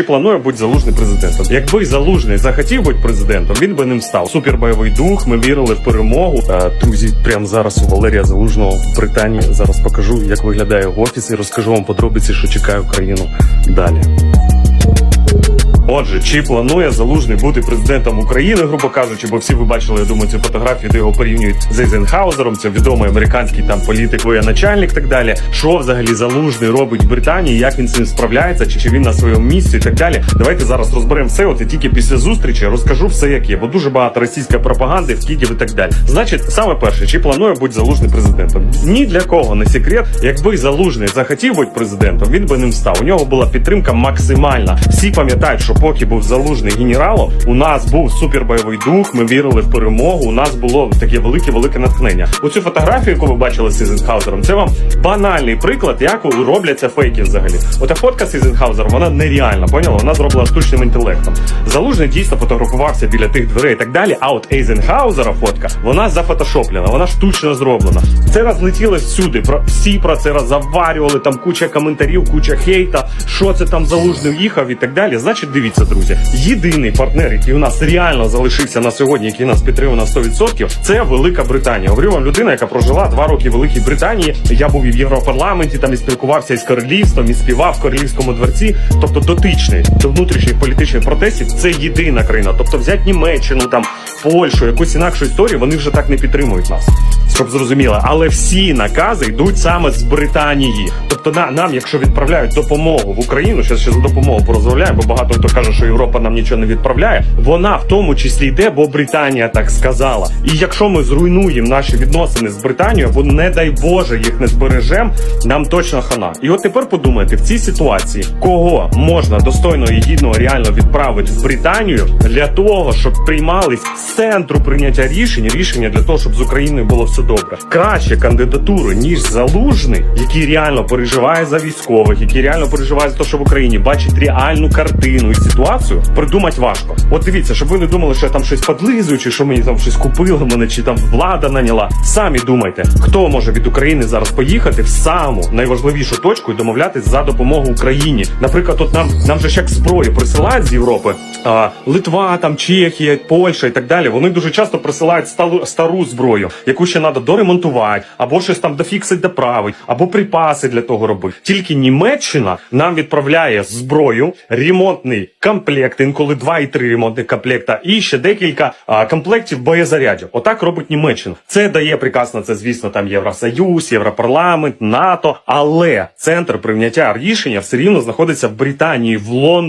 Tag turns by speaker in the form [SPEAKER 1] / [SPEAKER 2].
[SPEAKER 1] Чи планує бути залужний президентом? Якби залужний захотів бути президентом, він би ним став. Супербойовий дух. Ми вірили в перемогу. Е, Друзі, прямо зараз у Валерія Залужного в Британії. Зараз покажу, як виглядає його офіс, і розкажу вам подробиці, що чекає Україну далі. Отже, чи планує залужний бути президентом України, грубо кажучи, бо всі ви бачили, я думаю, цю фотографію, де його порівнюють з Ейзенхаузером, це відомий американський там політик, воєначальник, так далі. Що взагалі залужний робить в Британії, як він з цим справляється, чи, чи він на своєму місці, і так далі. Давайте зараз розберемо все. От і тільки після зустрічі розкажу все, як є, бо дуже багато російської пропаганди, вкидів і так далі. Значить, саме перше, чи планує бути залужний президентом? Ні для кого не секрет. Якби залужний захотів бути президентом, він би ним став. У нього була підтримка максимальна. Всі пам'ятають, що поки був залужний генералом, у нас був супербойовий дух. Ми вірили в перемогу. У нас було таке велике велике натхнення. Оцю фотографію, яку ви бачили з Ізенхаузером, це вам банальний приклад, як робляться фейки взагалі. Ота фотка з Ізенхаузером, вона нереальна, поняла? Вона зроблена штучним інтелектом. Залужний дійсно фотографувався біля тих дверей і так далі. А от Ейзенхаузера фотка, вона зафотошоплена, вона штучно зроблена. Це розлетіло всюди. Про всі про це роззаварювали. Там куча коментарів, куча хейта. Що це там залужний їхав і так далі. Значить, дивіться, друзі. Єдиний партнер, який у нас реально залишився на сьогодні, який нас підтримує на 100%, це Велика Британія. Говорю вам людина, яка прожила два роки в Великій Британії. Я був і в Європарламенті, там і спілкувався із королівством, і співав в королівському дворці. Тобто дотичний до внутрішніх політичних протестів. Це єдина країна. Тобто взяти Німеччину, там Польщу, якусь інакшу історію, вони вже так не підтримують нас. Щоб зрозуміло, але всі накази йдуть саме з Британії. Тобто на нам, якщо відправляють допомогу в Україну, ще ще за допомогу порозмовляємо, бо багато хто каже, що Європа нам нічого не відправляє. Вона в тому числі йде, бо Британія так сказала. І якщо ми зруйнуємо наші відносини з Британією, або не дай Боже їх не збережемо, нам точно хана. І от тепер подумайте в цій ситуації, кого можна достойно і гідно реально відправити в Британію для того, щоб приймались з центру прийняття рішень, рішення для того, щоб з Україною було все добре. Краще кандидатури, ніж залужний, який реально переживає за військових, який реально переживає за те, що в Україні бачить реальну картину ситуацію, придумати важко. От дивіться, щоб ви не думали, що я там щось подлизую, чи що мені там щось купили мене, чи там влада наняла. Самі думайте, хто може від України зараз поїхати в саму найважливішу точку і домовлятись за допомогу Україні. Наприклад, от нам нам же як зброю присилають з Європи. А, Литва, там Чехія, Польща і так далі. Вони дуже часто присилають стару, стару зброю, яку ще треба доремонтувати, або щось там дофіксить, доправить, або припаси для того робити. Тільки Німеччина нам відправляє зброю, ремонтний комплект, інколи два і три ремонтних комплекта, і ще декілька а, комплектів боєзарядів. Отак робить Німеччина. Це дає приказ на це, звісно, там Євросоюз, Європарламент, НАТО. Але центр прийняття рішення все рівно знаходиться в Британії, в Лондоні.